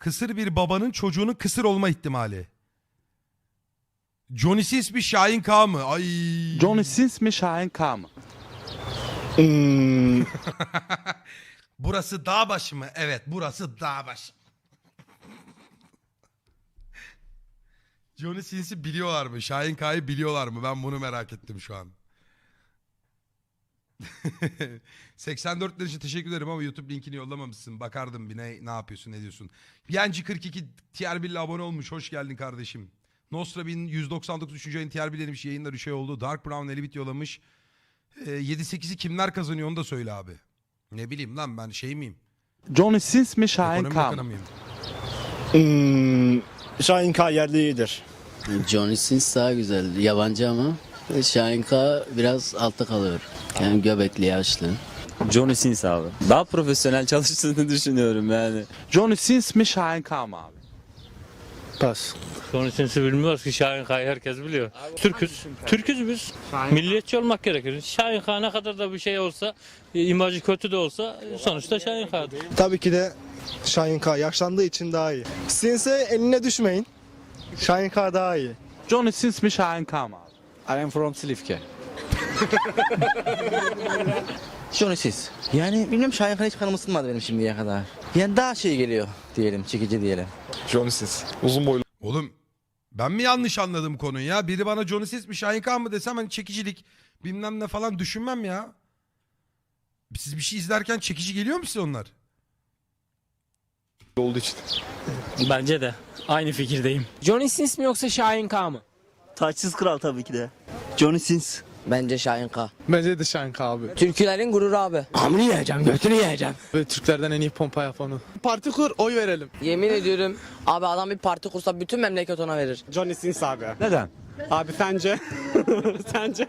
Kısır bir babanın çocuğunun kısır olma ihtimali. Johnny Sins mi Şahin K mı? Ay. Johnny Sins mi Şahin K mı? Hmm, Burası dağ başı mı? Evet burası dağ başı. Johnny Sins'i biliyorlar mı? Şahin K'yı biliyorlar mı? Ben bunu merak ettim şu an. 84 lira için teşekkür ederim ama YouTube linkini yollamamışsın. Bakardım bir ne, ne yapıyorsun ne diyorsun. Yenci 42 tier 1 ile abone olmuş. Hoş geldin kardeşim. Nostra 1199 3. ayın tier 1 demiş. Yayınlar 3 ay oldu. Dark Brown Elibit yollamış. Ee, 7-8'i kimler kazanıyor onu da söyle abi. Ne bileyim lan ben şey miyim? Johnny Sins mi Şahin Ekonomi K bakanı mı? mıyım? hmm, Şahin K yerli iyidir. Johnny Sins daha güzel. Yabancı ama Şahin K biraz altta kalıyor. Yani göbekli yaşlı. Johnny Sins abi. Daha profesyonel çalıştığını düşünüyorum yani. Johnny Sins mi Şahin K mı abi? Pas. Onun için bilmiyoruz ki Şahin Kaya herkes biliyor. Türküz. Türküz biz. Milliyetçi olmak gerekir. Şahin Kaya ne kadar da bir şey olsa, e, imajı kötü de olsa sonuçta Şahin Kaya'dır. Tabii ki de Şahin K yaşlandığı için daha iyi. Sinse eline düşmeyin. Şahin K daha iyi. Johnny Sins mi Şahin K mı abi? I am from Silifke. Johnny Sins. Yani bilmiyorum Şahin Kaya hiç kanım ısınmadı benim şimdiye kadar. Yani daha şey geliyor diyelim, çekici diyelim. Johnny Sins. Uzun boylu. Oğlum ben mi yanlış anladım konuyu ya? Biri bana Johnny Sins mi Şahin Khan mı desem hani çekicilik bilmem ne falan düşünmem ya. Siz bir şey izlerken çekici geliyor mu size onlar? olduğu için. Bence de. Aynı fikirdeyim. Johnny Sins mi yoksa Şahin K mı? Taçsız kral tabii ki de. Johnny Sins. Bence Şahin K. Bence de Şahin K abi. Türkülerin gururu abi. Amını yiyeceğim, götünü yiyeceğim. Ve Türklerden en iyi pompa yapanı. Parti kur oy verelim. Yemin ediyorum abi adam bir parti kursa bütün memleket ona verir. Johnny Sins abi. Neden? Abi sence? sence?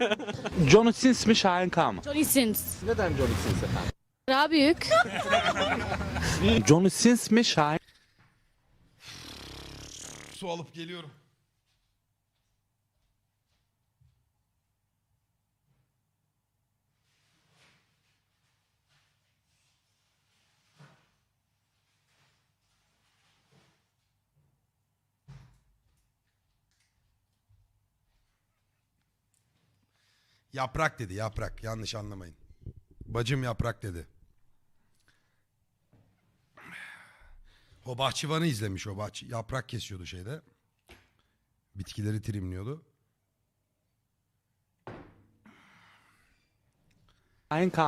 Johnny Sins mi Şahin K mı? Johnny Sins. Neden Johnny Sins efendim? Daha büyük. Johnny Sins mi Şahin Su alıp geliyorum. Yaprak dedi yaprak yanlış anlamayın. Bacım yaprak dedi. O bahçıvanı izlemiş o bahçı. Yaprak kesiyordu şeyde. Bitkileri trimliyordu.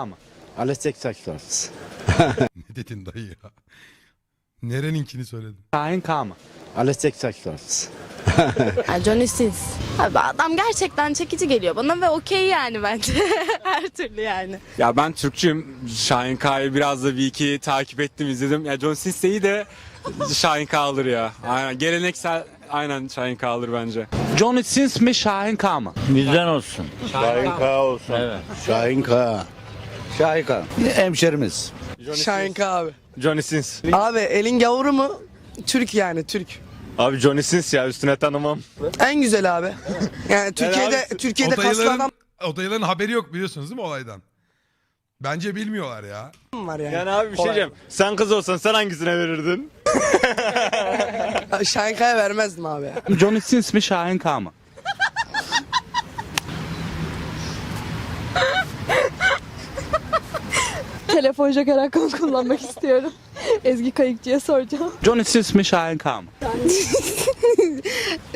Mı? Alex Texas. Ne dedin dayı ya? Nereninkini söyledin? Şahin K mı? Texas. Johnny Sins. Abi adam gerçekten çekici geliyor bana ve okey yani bence. Her türlü yani. Ya ben Türkçüyüm. Şahin K'yı biraz da bir iki takip ettim izledim. Ya John Sins de iyi de Şahin K alır ya. Aynen geleneksel aynen Şahin K alır bence. Johnny Sins mi Şahin K mı? Bizden olsun. Şahin K olsun. Evet. Şahin K. Şahin K. Hemşerimiz. Şahin K abi. Johnny Sins. Abi elin gavuru mu? Türk yani Türk. Abi Johnny Sins ya üstüne tanımam. En güzel abi. Yani Türkiye'de abi, Türkiye'de kaslı adam o dayıların haberi yok biliyorsunuz değil mi olaydan? Bence bilmiyorlar ya. var yani. Yani abi bir şey diyeceğim. Sen kız olsan sen hangisine verirdin? Şahin Kaya vermezdim abi. Johnny Sins mi Şahin K mı? Telefon joker hakkımı kullanmak istiyorum. Ezgi Kayıkçı'ya soracağım. Johnny Sins mi Şahin K mı?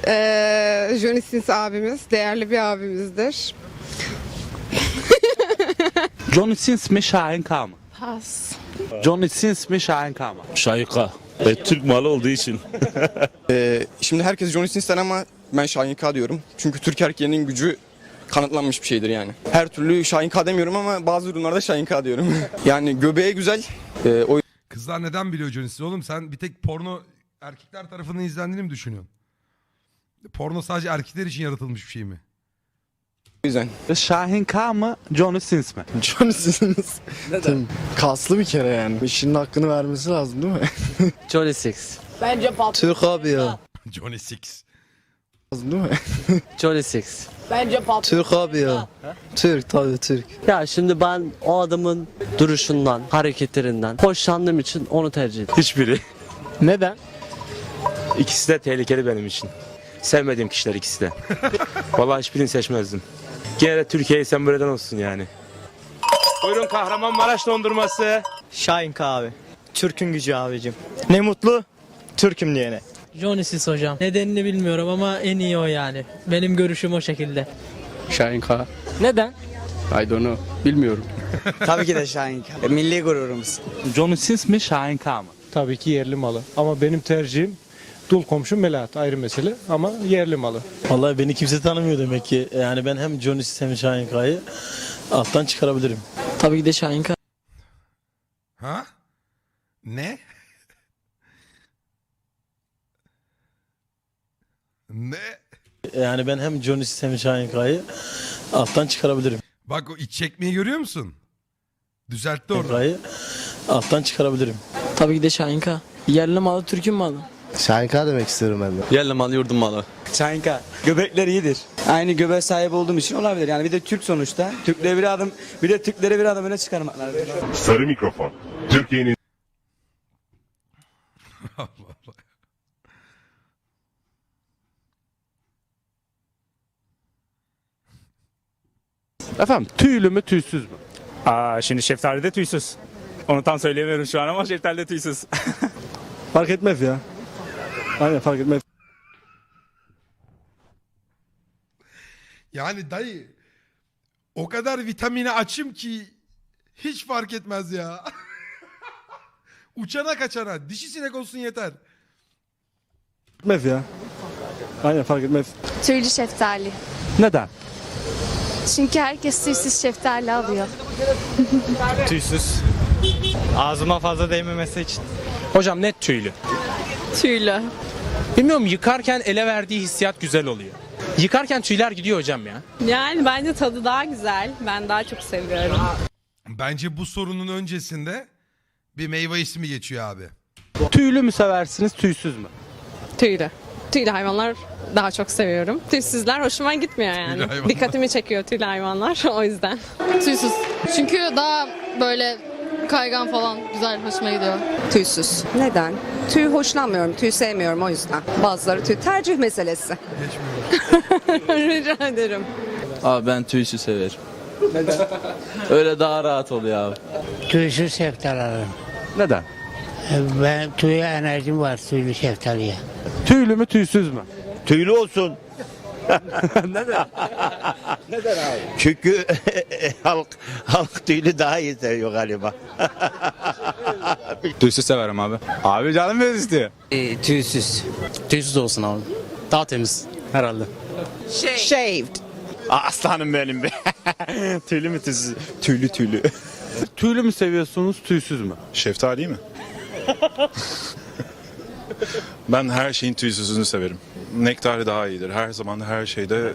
Ee, Johnny Sins abimiz değerli bir abimizdir. Johnny Sins mi Şahin K mı? Pas. Johnny Sins mi Şahin K mı? Şahin K. E, Türk malı olduğu için. Ee, şimdi herkes Johnny Sins'ten ama ben Şahin K diyorum. Çünkü Türk erkeğinin gücü kanıtlanmış bir şeydir yani. Her türlü Şahin K demiyorum ama bazı durumlarda Şahin K diyorum. yani göbeğe güzel. Ee, o Kızlar neden biliyor Johnny Sins oğlum? Sen bir tek porno erkekler tarafından izlendiğini mi düşünüyorsun? Porno sadece erkekler için yaratılmış bir şey mi? yüzden. Şahin K mı Johnny Sins mi? Johnny Sins. Neden? Kaslı bir kere yani. İşinin hakkını vermesi lazım değil mi? Johnny Sins. Bence pat. Türk abi ya. Johnny Six. Lazım değil mi? Johnny Sins. Bence pat. Türk abi ya. Türk tabii Türk. Ya şimdi ben o adamın duruşundan, hareketlerinden hoşlandığım için onu tercih ederim. Hiçbiri. Neden? İkisi de tehlikeli benim için. Sevmediğim kişiler ikisi de. Vallahi hiçbirini seçmezdim. Gene de Türkiye'yi semboleden olsun yani. Buyurun Kahramanmaraş dondurması. Şahin K abi. Türk'ün gücü abicim. Ne mutlu Türk'üm diyene. Johnny Sins hocam. Nedenini bilmiyorum ama en iyi o yani. Benim görüşüm o şekilde. Şahin K. Neden? I don't know. Bilmiyorum. Tabii ki de Şahin K. Milli gururumuz. Johnny Sins mi Şahin K mı? Tabii ki yerli malı. Ama benim tercihim dul komşu Melahat ayrı mesele ama yerli malı. Vallahi beni kimse tanımıyor demek ki. Yani ben hem Johnny Sins hem Şahin K'yı alttan çıkarabilirim. Tabii ki de Şahin K. Ha? Ne? ne? Yani ben hem Johnny Sins hem Şahin K'yı alttan çıkarabilirim. Bak o iç çekmeyi görüyor musun? Düzeltti orada. K'yı alttan çıkarabilirim. Tabii ki de Şahin K. Yerli malı Türk'ün malı. Şahin K demek istiyorum ben de. Yerli malı yurdum malı. K. Göbekler iyidir. Aynı göbeğe sahip olduğum için olabilir. Yani bir de Türk sonuçta. Türklere bir adım, bir de Türklere bir adım öne çıkarmak lazım. Sarı mikrofon. Türkiye'nin Efendim tüylü mü tüysüz mü? Aa, şimdi şeftali de tüysüz. Onu tam söyleyemiyorum şu an ama şeftali de tüysüz. Fark etmez ya. Aynen fark etmez. Yani dayı o kadar vitamine açım ki hiç fark etmez ya. Uçana kaçana dişi sinek olsun yeter. Etmez ya. Aynen fark etmez. Tüylü şeftali. Neden? Çünkü herkes tüysüz şeftali alıyor. Tüysüz. Ağzıma fazla değmemesi için. Hocam net tüylü. Tüylü. Bilmiyorum yıkarken ele verdiği hissiyat güzel oluyor. Yıkarken tüyler gidiyor hocam ya. Yani bence tadı daha güzel. Ben daha çok seviyorum. Bence bu sorunun öncesinde bir meyve ismi geçiyor abi. Tüylü mü seversiniz tüysüz mü? Tüylü. Tüylü hayvanlar daha çok seviyorum. Tüysüzler hoşuma gitmiyor yani. Dikkatimi çekiyor tüylü hayvanlar o yüzden. Tüysüz. Çünkü daha böyle kaygan falan güzel hoşuma gidiyor. Tüysüz. Neden? Tüy hoşlanmıyorum. Tüy sevmiyorum o yüzden. Bazıları tüy. Tercih meselesi. Rica ederim. Abi ben tüysüz severim. Neden? Öyle daha rahat oluyor abi. Tüysüz şeftali alırım. Neden? Ben tüye enerjim var tüylü şeftaliye. Tüylü mü tüysüz mü? Tüylü olsun. Neden? Neden abi? Çünkü halk halk tüylü daha iyi seviyor galiba. Tüysüz severim abi. Abi canım biraz istiyor. tüysüz. Tüysüz olsun abi. Daha temiz herhalde. Shaved. Aslanım benim be. tüylü mü tüysüz? Tüylü tüylü. Tüylü mü seviyorsunuz tüysüz mü? şeftali mi? ben her şeyin tüysüzünü severim. Nektarı daha iyidir. Her zaman her şeyde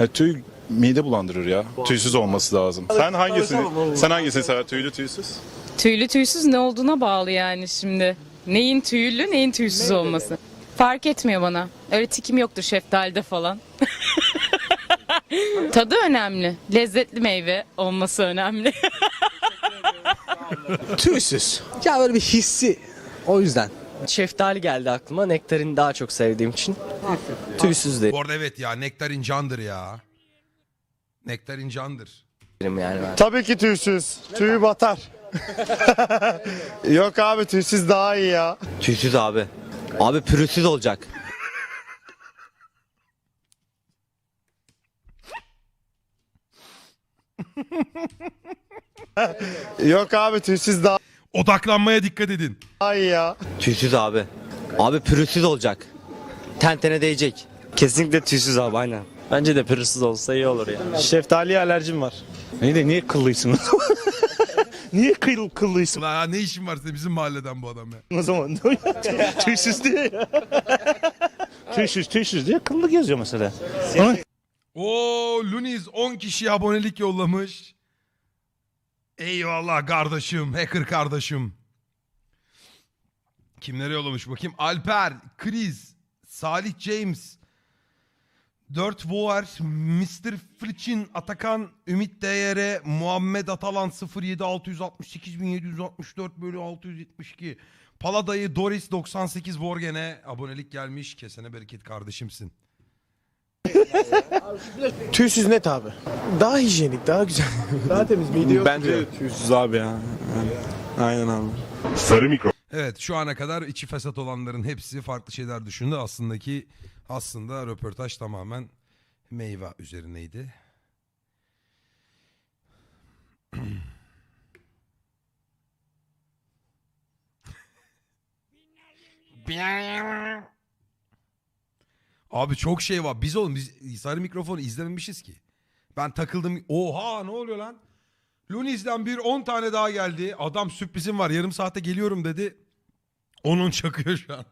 ya, tüy mide bulandırır ya. Tüysüz olması lazım. Sen hangisini sen hangisini sever? Tüylü tüysüz? Tüylü tüysüz ne olduğuna bağlı yani şimdi. Neyin tüylü neyin tüysüz olması. Fark etmiyor bana. Öyle tikim yoktur şeftalide falan. Tadı önemli. Lezzetli meyve olması önemli. Tüysüz. Ya böyle bir hissi. O yüzden. Şeftali geldi aklıma. Nektarini daha çok sevdiğim için. Tüysüz Bu arada evet ya nektarin candır ya. Nektarin candır. derim yani ben. Tabii ki tüysüz. Tüyü batar. Yok abi tüysüz daha iyi ya. Tüysüz abi. Abi pürüzsüz olacak. Yok abi tüysüz daha Odaklanmaya dikkat edin. iyi ya. Tüysüz abi. Abi pürüzsüz olacak. Tentene değecek. Kesinlikle tüysüz abi aynen. Bence de pürüzsüz olsa iyi olur ya. Şeftaliye alerjim var. Ne de niye kıllıyısın? Niye kıl, kıllıyısın Ulan ya ne işin var senin bizim mahalleden bu adam ya. o zaman? tüysüz diye ya. tüysüz tüysüz diye kıllı geziyor mesela. Oo Luniz 10 kişiye abonelik yollamış. Eyvallah kardeşim, hacker kardeşim. Kimlere yollamış bakayım? Alper, Kriz, Salih James, 4 Voer, Mr. Fritçin, Atakan, Ümit DR, Muhammed Atalan 07668 bölü 672. Paladayı Doris 98 Vorgen'e abonelik gelmiş. Kesene bereket kardeşimsin. Tüysüz net abi. Daha hijyenik, daha güzel. daha temiz. Yok. Bence tüysüz abi ya. Aynen abi. Evet şu ana kadar içi fesat olanların hepsi farklı şeyler düşündü. Aslında ki aslında röportaj tamamen meyve üzerineydi. Abi çok şey var. Biz oğlum biz sarı mikrofonu izlememişiz ki. Ben takıldım. Oha ne oluyor lan? Lunis'den bir 10 tane daha geldi. Adam sürprizim var. Yarım saate geliyorum dedi. Onun çakıyor şu an.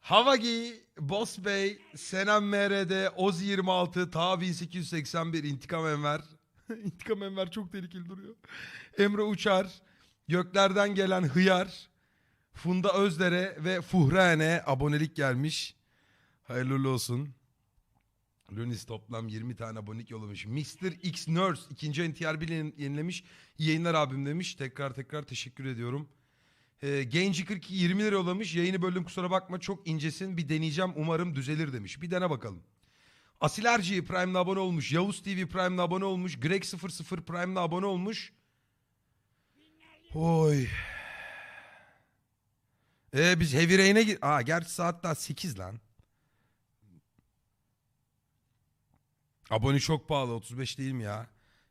Havagi, Boss Bey, Senem MRD, Oz 26, Ta 1881, İntikam Enver. İntikam Enver çok tehlikeli duruyor. Emre Uçar, Göklerden gelen Hıyar, Funda Özdere ve Fuhrane abonelik gelmiş. Hayırlı olsun. Lunis toplam 20 tane abonelik yollamış. Mr. X Nurse ikinci ayın TRB yenilemiş. İyi yayınlar abim demiş. Tekrar tekrar teşekkür ediyorum. Ee, Genci 42 20 lira yollamış. Yayını böldüm kusura bakma çok incesin. Bir deneyeceğim umarım düzelir demiş. Bir dene bakalım. Asilerci Prime'la abone olmuş. Yavuz TV Prime'la abone olmuş. Greg 00 Prime'la abone olmuş. Oy. Ee, biz Heavy Rain'e gir... Aa gerçi saat daha 8 lan. Abone çok pahalı 35 değil mi ya?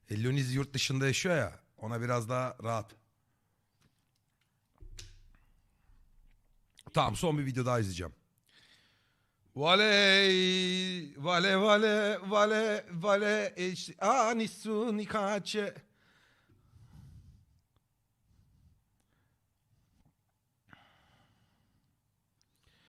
E, Loniz yurt dışında yaşıyor ya. Ona biraz daha rahat. Tamam son bir video daha izleyeceğim. Vale vale vale vale vale eş anisun ikaçe